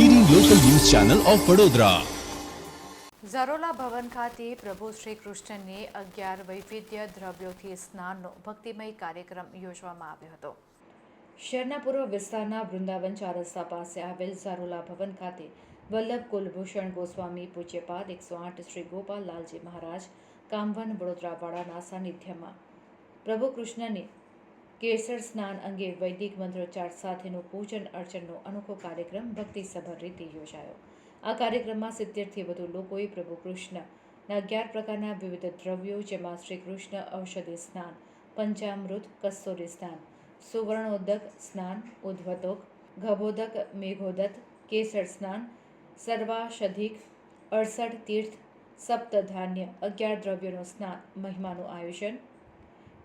Channel of Vadodara Zarola Bhavan ખાતે પ્રભુ શ્રી કૃષ્ણને અગિયાર વૈવિધ્ય દ્રવ્યોથી સ્નાનનો ભક્તિમય કાર્યક્રમ યોજવામાં આવ્યો હતો. શહેરના પૂર્વ વિસ્તારના વૃંદાવન ચાર રસ્તા પાસે આવેલ ઝારોલા ભવન ખાતે વલ્લભ કુલભૂષણ ગોસ્વામી પૂજ્યપાદ એકસો આઠ શ્રી ગોપાલ લાલજી મહારાજ, કામવન વડોદરાવાળાના સાનિધ્યમાં પ્રભુ કૃષ્ણને કેસર સ્નાન અંગે વૈદિક મંત્રોચ્ચાર સાથેનું પૂજન અર્ચનનો અનોખો કાર્યક્રમ ભક્તિસભર રીતે યોજાયો. આ કાર્યક્રમમાં સિત્તેરથી વધુ લોકોએ પ્રભુ કૃષ્ણના અગિયાર પ્રકારના વિવિધ દ્રવ્યો, જેમાં શ્રી કૃષ્ણ ઔષધિ સ્નાન, પંચામૃત, કસ્તુરી સ્નાન, સુવર્ણોદક સ્નાન, ઉદ્વતોક, ગભોદક મેઘોદત કેસર સ્નાન, સર્વાષધિક, અડસઠ તીર્થ, સપ્તધાન્ય અગિયાર દ્રવ્યોનું સ્નાન મહિમાનું આયોજન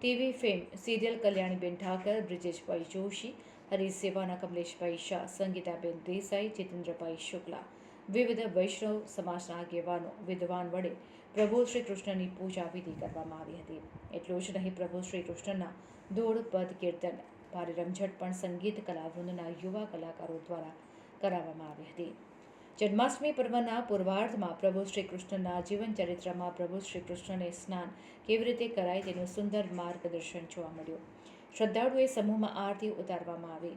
TV fame serial Kalyaniben Thakar, Brijeshbhai Joshi, હરિસેવાના કમલેશભાઈ શાહ, સંગીતાબેન દેસાઈ, જીતેન્દ્રભાઈ શુક્લા, વિવિધ વૈષ્ણવ સમાજના આગેવાનો, વિદ્વાન વડે પ્રભુ શ્રી કૃષ્ણની પૂજા વિધિ કરવામાં આવી હતી. એટલું જ નહીં, પ્રભુ શ્રી કૃષ્ણના દોડ પદ, કીર્તન, ભારે રમઝટ પણ સંગીત કલાવૃંદના યુવા કલાકારો દ્વારા કરાવવામાં આવી હતી. જન્માષ્ટમી પર્વના પૂર્વાર્ધમાં પ્રભુ શ્રી કૃષ્ણના જીવન ચરિત્રમાં પ્રભુ શ્રી કૃષ્ણને સ્નાન કેવી રીતે કરાય તેનું સુંદર માર્ગદર્શન જોવા મળ્યું. શ્રદ્ધાળુએ સમૂહમાં આરતી ઉતારવામાં આવી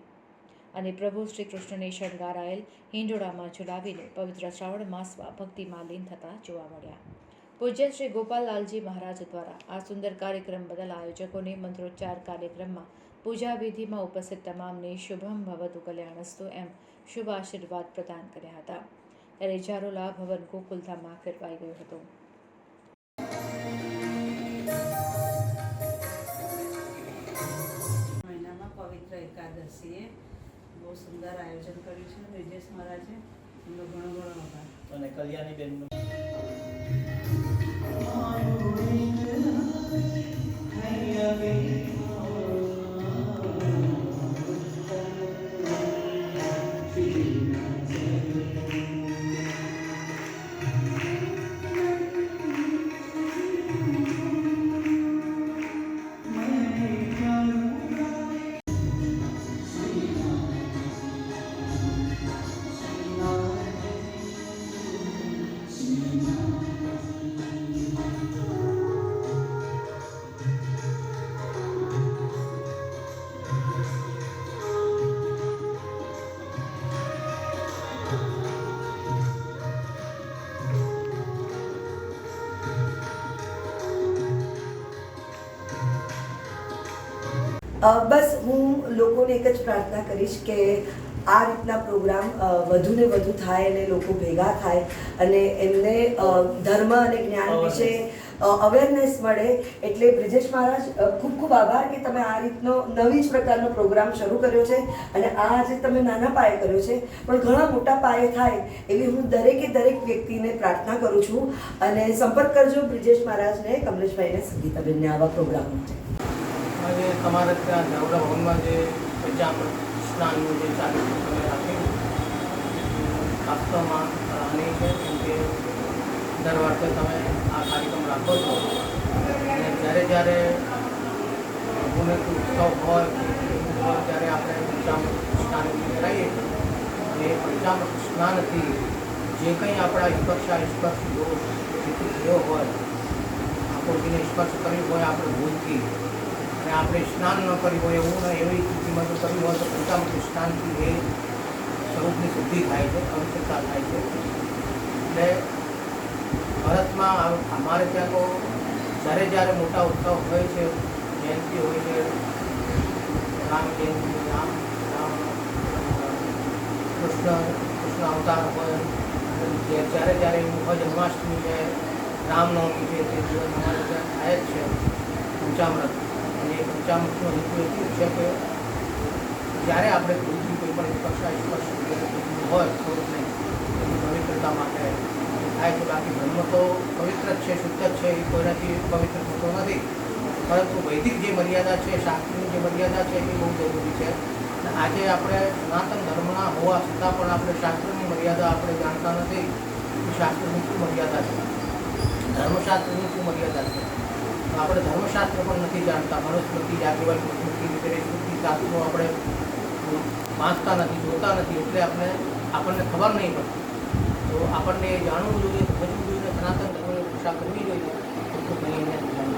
અને પ્રભુ શ્રી કૃષ્ણને શણગારાયેલ હિંડોળામાં ઝુલાવીને પવિત્ર શ્રાવણ માસમાં ભક્તિમાં લીન થતા જોવા મળ્યા. પૂજ્ય શ્રી ગોપાલલાલજી મહારાજ દ્વારા આ સુંદર કાર્યક્રમ બદલ આયોજકોને મંત્રોચ્ચાર કાર્યક્રમમાં પૂજા વિધિમાં ઉપસ્થિત તમામને શુભમ ભવતુ કલ્યાણસ્તુ એમ શુભ આશીર્વાદ પ્રદાન કર્યા હતા. ત્યારે જારોલા ભવન ગોકુલધામમાં ફેરવાઈ ગયું હતું. મહિનામાં પવિત્ર એકાદશીએ બહુ સુંદર આયોજન કર્યું છે. બ્રિજેશ મહારાજે એમનો ઘણો ઘણો આભાર. અને કલ્યાણી બેન બસ હું લોકોને એક જ પ્રાર્થના કરીશ કે આ રીતના પ્રોગ્રામ વધુ ને વધુ થાય અને લોકો ભેગા થાય અને એમને ધર્મ અને જ્ઞાન વિશે અવેરનેસ મળે. એટલે બ્રિજેશ મહારાજ ખૂબ ખૂબ આભાર કે તમે આ રીતનો નવી જ પ્રકારનો પ્રોગ્રામ શરૂ કર્યો છે અને આ આજે તમે નાના પાયે કર્યો છે પણ ઘણા મોટા પાયે થાય એવી હું દરેકે દરેક વ્યક્તિને પ્રાર્થના કરું છું. અને સંપર્ક કરજો બ્રિજેશ મહારાજને કમલેશભાઈને સંગીતાબેનને આવા પ્રોગ્રામ માટે. આજે તમારે ત્યાં નવરા ભવનમાં જે પંજાબ સ્નાનનું જે ચાલુ છે, તમે રાખ્યું વાસ્તવમાં રાહની છે કેમ કે દર વર્ષે તમે આ કાર્યક્રમ રાખો છો. અને જ્યારે જ્યારે પ્રભુને ઉત્સવ હોય ત્યારે આપણે પંચામ સ્નાન કરાવીએ અને એ પંચામૃત સ્નાનથી જે કંઈ આપણા સ્પર્શા સ્પર્શ દોષ થયો હોય આકૃતિને સ્પર્શ કર્યું હોય, આપણે ભૂલથી અને આપણે સ્નાન ન કર્યું હોય એવું ને એવી સ્થિતિમાં જો કર્યું હોય તો પંચામૃત સ્નાનથી એ સ્વરૂપની શુદ્ધિ થાય છે પવિત્રતા થાય છે. એટલે ભારતમાં અમારે ત્યાં તો જ્યારે જ્યારે મોટા ઉત્સવ હોય છે, જયંતિ હોય છે, રામ જયંતિ, રામ રામ, કૃષ્ણ કૃષ્ણ અવતાર હોય જ્યારે જ્યારે એવું હોય, જન્માષ્ટમી છે, રામનવમી છે, તે દિવસ અમારે ત્યાં થાય જ છે પંચામૃત અને પંચામૃતનો હેતુ એટલું છે કે જ્યારે આપણે કોઈથી કોઈ પણ કક્ષા સ્પર્શ હોય સ્વરૂપને પવિત્રતા માટે થાય છે. બાકી બ્રહ્મ તો પવિત્ર છે, શુદ્ધ જ છે, એ કોઈનાથી પવિત્ર થતો નથી. પરંતુ વૈદિક જે મર્યાદા છે, શાસ્ત્રની જે મર્યાદા છે, એ બહુ જરૂરી છે. અને આજે આપણે સનાતન ધર્મના હોવા છતાં પણ આપણે શાસ્ત્રની મર્યાદા આપણે જાણતા નથી. કે શાસ્ત્રની શું મર્યાદા છે? ધર્મશાસ્ત્રની શું મર્યાદા છે? આપણે ધર્મશાસ્ત્ર પણ નથી જાણતા મનુસ્મૃતિ જાગૃવાલ સ્મૃતિ વગેરે સ્મૃતિ શાસ્ત્રો આપણે વાંચતા નથી, જોતા નથી, એટલે આપણે આપણને ખબર નહીં પડતી. આપણને એ જાણવું જોઈએ, સમજવું જોઈએ સનાતન ધર્મની રક્ષા કરવી જોઈએ એટલું કંઈ અહીંયા